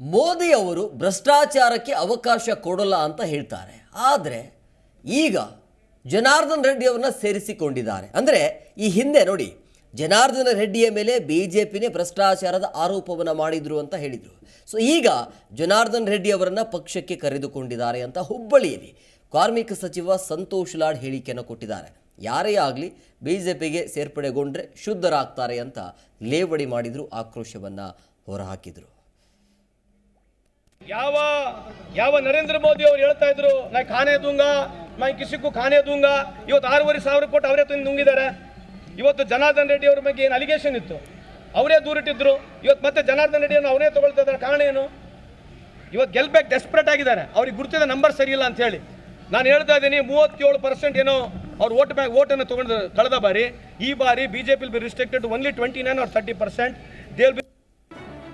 ಮೋದಿ ಅವರು ಭ್ರಷ್ಟಾಚಾರಕ್ಕೆ ಅವಕಾಶ ಕೊಡಲ್ಲ ಅಂತ ಹೇಳ್ತಾರೆ. ಆದರೆ ಈಗ ಜನಾರ್ದನ್ ರೆಡ್ಡಿ ಅವರನ್ನ ಸೇರಿಸಿಕೊಂಡಿದ್ದಾರೆ. ಅಂದರೆ ಈ ಹಿಂದೆ ನೋಡಿ, ಜನಾರ್ದನ ರೆಡ್ಡಿಯ ಮೇಲೆ ಬಿ ಜೆ ಪಿನೇ ಭ್ರಷ್ಟಾಚಾರದ ಆರೋಪವನ್ನು ಮಾಡಿದರು ಅಂತ ಹೇಳಿದರು. ಸೊ ಈಗ ಜನಾರ್ದನ್ ರೆಡ್ಡಿ ಅವರನ್ನು ಪಕ್ಷಕ್ಕೆ ಕರೆದುಕೊಂಡಿದ್ದಾರೆ ಅಂತ ಹುಬ್ಬಳ್ಳಿಯಲ್ಲಿ ಕಾರ್ಮಿಕ ಸಚಿವ ಸಂತೋಷ್ ಲಾಡ್ ಹೇಳಿಕೆಯನ್ನು ಕೊಟ್ಟಿದ್ದಾರೆ. ಯಾರೇ ಆಗಲಿ ಬಿ ಜೆ ಪಿಗೆ ಸೇರ್ಪಡೆಗೊಂಡ್ರೆ ಶುದ್ಧರಾಗ್ತಾರೆ ಅಂತ ಲೇವಡಿ ಮಾಡಿದರು, ಆಕ್ರೋಶವನ್ನು ಹೊರಹಾಕಿದರು. ಯಾವ ಯಾವ ನರೇಂದ್ರ ಮೋದಿ ಅವರು ಹೇಳ್ತಾ ಇದ್ರು, ನಾ ಖಾನೆ ದುಂಗ, ನಾ ಕಿಸಿಕ್ಕು ಖಾನೆ ದುಂಗ. ಇವತ್ತು ಆರೂವರೆ ಸಾವಿರ ಕೊಟ್ಟು ಅವರೇ ತಂದು ನುಂಗಿದ್ದಾರೆ. ಇವತ್ತು ಜನಾರ್ದನ್ ರೆಡ್ಡಿ ಅವ್ರ ಬಗ್ಗೆ ಏನು ಅಲಿಗೇಷನ್ ಇತ್ತು? ಅವರೇ ದೂರಿಟ್ಟಿದ್ರು. ಇವತ್ತು ಮತ್ತೆ ಜನಾರ್ದನ್ ರೆಡ್ಡಿಯನ್ನು ಅವನೇ ತಗೊಳ್ತಾ ಇದ್ದಾರೆ ಕಾರಣ ಏನು? ಇವತ್ತು ಗೆಲ್ಬೇಕು ಡೆಸ್ಪರೇಟ್ ಆಗಿದ್ದಾರೆ. ಅವ್ರಿಗೆ ಗುರುತಿದ ನಂಬರ್ ಸರಿ ಅಂತ ಹೇಳಿ. ನಾನು ಹೇಳ್ತಾ ಇದ್ದೀನಿ, ಮೂವತ್ತೇಳು ಪರ್ಸೆಂಟ್ ಏನೋ ಅವ್ರು ವೋಟ್ ಬ್ಯಾಂಕ್ ಓಟನ್ನು ತಗೊಂಡು ಕಳೆದ ಬಾರಿ, ಈ ಬಾರಿ BJP be restricted only twenty nine or thirty percent they'll B